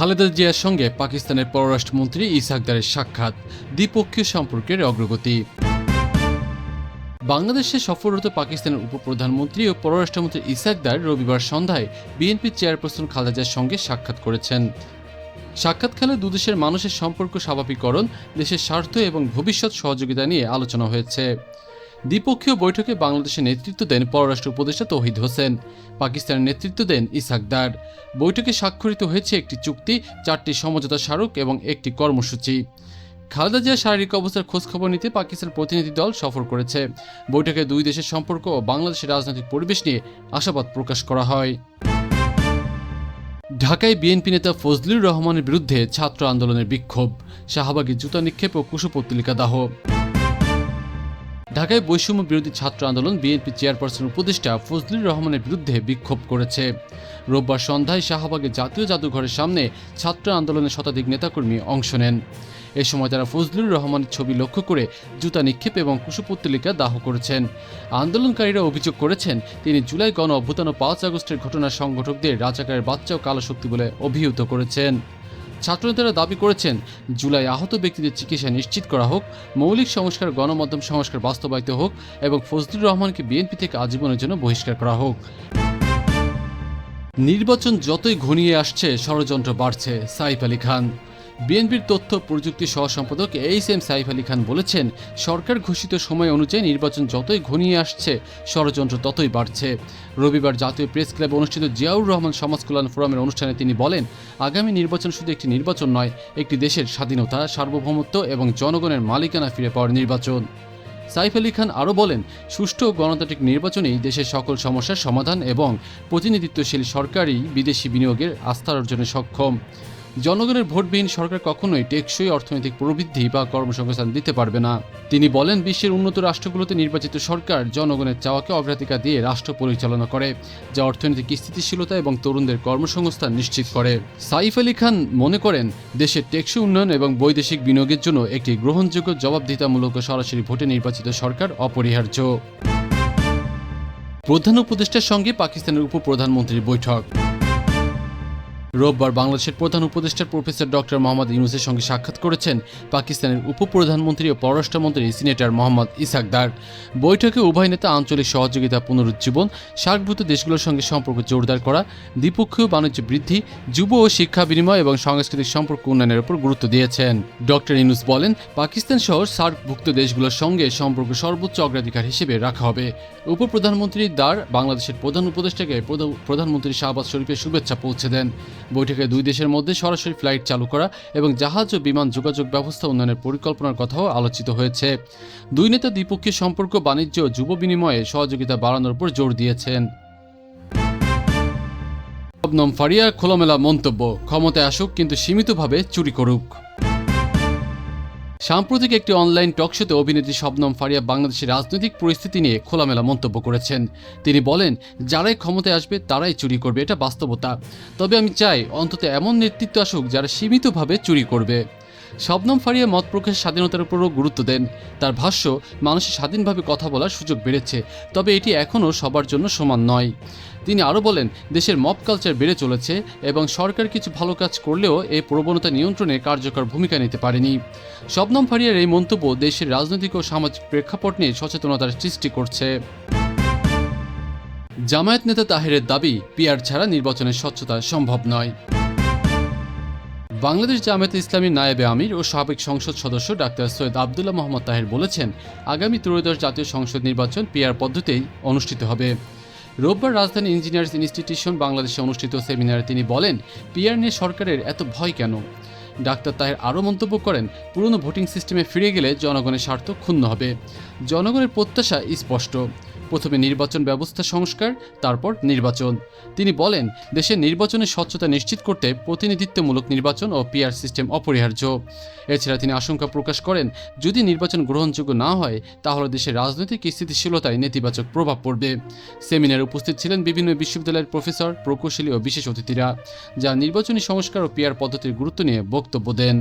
খালেদা জিয়ার সঙ্গে পাকিস্তানের পররাষ্ট্রমন্ত্রী ইসাকদারের সাক্ষাৎ, দ্বিপক্ষীয় সম্পর্কের অগ্রগতি। বাংলাদেশে সফররত পাকিস্তানের উপপ্রধানমন্ত্রী ও পররাষ্ট্রমন্ত্রী ইসাকদার রবিবার সন্ধ্যায় বিএনপি চেয়ারপারসন খালেদা জিয়ার সঙ্গে সাক্ষাৎ করেছেন। সাক্ষাৎকালে দুদেশের মানুষের সম্পর্ক স্বাভাবিকরণ দেশের স্বার্থ এবং ভবিষ্যৎ সহযোগিতা নিয়ে আলোচনা হয়েছে। দ্বিপক্ষীয় বৈঠকে বাংলাদেশের নেতৃত্ব দেন পররাষ্ট্র উপদেষ্টা তৌহিদ হোসেন, পাকিস্তানের নেতৃত্ব দেন ইসাকদার বৈঠকে স্বাক্ষরিত হয়েছে একটি চুক্তি, চারটি সমঝোতা স্মারক এবং একটি কর্মসূচি। খালেদা জিয়ার শারীরিক অবস্থার খোঁজখবর নিতে পাকিস্তান প্রতিনিধি দল সফর করেছে। বৈঠকে দুই দেশের সম্পর্ক ও বাংলাদেশের রাজনৈতিক পরিবেশ নিয়ে আশাবাদ প্রকাশ করা হয়। ঢাকায় বিএনপি নেতা ফজলুর রহমানের বিরুদ্ধে ছাত্র আন্দোলনের বিক্ষোভ শাহবাগে জুতা নিক্ষেপ ও কুশপত্রিকা দাহ। ঢাকায় বৈষম্য বিরোধী ছাত্র আন্দোলন বিএনপি চেয়ারপারসন উপদেষ্টা ফজলুর রহমানের বিরুদ্ধে বিক্ষোভ করেছে। রোববার সন্ধ্যায় শাহবাগে জাতীয় জাদুঘরের সামনে ছাত্র আন্দোলনের শতাধিক নেতাকর্মী অংশ নেন। এ সময় তারা ফজলুর রহমানের ছবি লক্ষ্য করে জুতা নিক্ষেপ এবং কুশপুত্তলিকা দাহ করেছেন। আন্দোলনকারীরা অভিযোগ করেছেন, তিনি জুলাই গণ অভ্যুত্থান ও পাঁচ আগস্টের ঘটনার সংগঠকদের রাজাকারের বাচ্চা ও কালো শক্তি বলে অভিহিত করেছেন। ছাত্রনেতারা দাবি করেছেন, জুলাই আহত ব্যক্তিদের চিকিৎসা নিশ্চিত করা হোক, মৌলিক সংস্কার, গণমাধ্যম সংস্কার বাস্তবায়িত হোক এবং ফজলুর রহমানকে বিএনপি থেকে আজীবনের জন্য বহিষ্কার করা হোক। নির্বাচন যতই ঘনিয়ে আসছে, ষড়যন্ত্র বাড়ছে, সাইফ আলী খান। বিএনপির তথ্য প্রযুক্তি সহ সম্পাদক এইচ এম সাইফ আলী খান বলেছেন, সরকার ঘোষিত সময় অনুযায়ী নির্বাচন যতই ঘনিয়ে আসছে, ষড়যন্ত্র ততই বাড়ছে। রবিবার জাতীয় প্রেস ক্লাবে অনুষ্ঠিত জিয়াউর রহমান সমাজ কল্যাণ ফোরামের অনুষ্ঠানে তিনি বলেন, আগামী নির্বাচন শুধু একটি নির্বাচন নয়, একটি দেশের স্বাধীনতা, সার্বভৌমত্ব এবং জনগণের মালিকানা ফিরে পাওয়ার নির্বাচন। সাইফ আলী খান আরও বলেন, সুষ্ঠু গণতান্ত্রিক নির্বাচনেই দেশের সকল সমস্যার সমাধান এবং প্রতিনিধিত্বশীল সরকারি বিদেশি বিনিয়োগের আস্থা অর্জনে সক্ষম। জনগণের ভোটবিহীন সরকার কখনোই টেকসই অর্থনৈতিক প্রবৃদ্ধি বা কর্মসংস্থান দিতে পারবে না। তিনি বলেন, বিশ্বের উন্নত রাষ্ট্রগুলোতে নির্বাচিত সরকার জনগণের চাওয়াকে অগ্রাধিকার দিয়ে রাষ্ট্র পরিচালনা করে, যা অর্থনৈতিক স্থিতিশীলতা এবং তরুণদের কর্মসংস্থান নিশ্চিত করে। সাইফ আলী খান মনে করেন, দেশের টেকসই উন্নয়ন এবং বৈদেশিক বিনিয়োগের জন্য একটি গ্রহণযোগ্য, জবাবদিহিতামূলক সরাসরি ভোটে নির্বাচিত সরকার অপরিহার্য। প্রধান উপদেষ্টার সঙ্গে পাকিস্তানের উপপ্রধানমন্ত্রীর বৈঠক। রোববার বাংলাদেশের প্রধান উপদেষ্টা প্রফেসর ডক্টর মোহাম্মদ ইউনুসের সঙ্গে সাক্ষাৎ করেছেন পাকিস্তানের উপপ্রধানমন্ত্রী ও পররাষ্ট্রমন্ত্রী সিনেটর মোহাম্মদ ইসাকদার। বৈঠকে উভয় নেতা আঞ্চলিক সহযোগিতা, পুনরুজ্জীবন, সার্কভূত দেশগুলোর সঙ্গে সম্পর্ক জোরদার করা, দ্বিপক্ষীয় বাণিজ্য বৃদ্ধি, যুব ও শিক্ষা বিনিময় এবং সাংস্কৃতিক সম্পর্ক উন্নয়নের উপর গুরুত্ব দিয়েছেন। ডক্টর ইউনুস বলেন, পাকিস্তান সহ সার্কভুক্ত দেশগুলোর সঙ্গে সম্পর্ক সর্বোচ্চ অগ্রাধিকার হিসেবে রাখা হবে। উপপ্রধানমন্ত্রী দার বাংলাদেশের প্রধান উপদেষ্টাকে প্রধা- প্রধানমন্ত্রী শাহবাজ শরীফের শুভেচ্ছা পৌঁছে দেন। বৈঠকে দুই দেশের মধ্যে সরাসরি ফ্লাইট চালু করা এবং জাহাজ ও বিমান যোগাযোগ ব্যবস্থা উন্নয়নের পরিকল্পনার কথাও আলোচিত হয়েছে। দুই নেতা দ্বিপক্ষীয় সম্পর্ক, বাণিজ্য ও যুব বিনিময়ে সহযোগিতা বাড়ানোর উপর জোর দিয়েছেন। শবনম ফারিয়া খোলামেলা মন্তব্য, ক্ষমতায় আসুক কিন্তু সীমিতভাবে চুরি করুক। সাম্প্রতিক একটি অনলাইন টকশোতে অভিনেত্রী শবনম ফারিয়া বাংলাদেশের রাজনৈতিক পরিস্থিতি নিয়ে খোলামেলা মন্তব্য করেছেন। তিনি বলেন, যারাই ক্ষমতায় আসবে, তারাই চুরি করবে। এটা বাস্তবতা। তবে আমি চাই, অন্তত এমন নেতৃত্ব আসুক যারা সীমিতভাবে চুরি করবে। শবনম ফারিয়া মত প্রকাশের স্বাধীনতার উপরও গুরুত্ব দেন। তার ভাষ্য, মানুষের স্বাধীনভাবে কথা বলার সুযোগ বেড়েছে, তবে এটি এখনও সবার জন্য সমান নয়। তিনি আরও বলেন, দেশের মব কালচার বেড়ে চলেছে এবং সরকার কিছু ভালো কাজ করলেও এই প্রবণতা নিয়ন্ত্রণে কার্যকর ভূমিকা নিতে পারেনি। শবনম ফারিয়ার এই মন্তব্য দেশের রাজনৈতিক ও সামাজিক প্রেক্ষাপট নিয়ে সচেতনতার সৃষ্টি করছে। জামায়াত নেতা তাহেরের দাবি পিয়ার ছাড়া নির্বাচনের স্বচ্ছতা সম্ভব নয়। বাংলাদেশ জামায়াত ইসলামী নায়েবে আমির ও সাবেক সংসদ সদস্য ডাক্তার সৈয়দ আবদুল্লাহ মোহাম্মদ তাহের বলেছেন, আগামী ত্রয়োদশ জাতীয় সংসদ নির্বাচন পিয়ার পদ্ধতিতেই অনুষ্ঠিত হবে। রোববার রাজধানী ইঞ্জিনিয়ার্স ইনস্টিটিউশন বাংলাদেশে অনুষ্ঠিত সেমিনারে তিনি বলেন পিয়ার নিয়ে সরকারের এত ভয় কেন? ডাক্তার তাহের আরও মন্তব্য করেন, পুরনো ভোটিং সিস্টেমে ফিরে গেলে জনগণের স্বার্থ ক্ষুণ্ণ হবে। জনগণের প্রত্যাশা স্পষ্ট। প্রথমে নির্বাচন ব্যবস্থা সংস্কার, তারপর নির্বাচন। তিনি বলেন দেশের নির্বাচনের স্বচ্ছতা নিশ্চিত করতে প্রতিনিধিত্বমূলক নির্বাচন ও পিআর সিস্টেম অপরিহার্য। এছাড়া তিনি আশঙ্কা প্রকাশ করেন, যদি নির্বাচন গ্রহণযোগ্য না হয়, তাহলে দেশের রাজনৈতিক স্থিতিশীলতায় নেতিবাচক প্রভাব পড়বে। সেমিনারে উপস্থিত ছিলেন বিভিন্ন বিশ্ববিদ্যালয়ের প্রফেসর, প্রকৌশলী ও বিশেষ অতিথিরা, যা নির্বাচনী সংস্কার ও পিআর পদ্ধতির গুরুত্ব নিয়ে বক্তব্য দেন।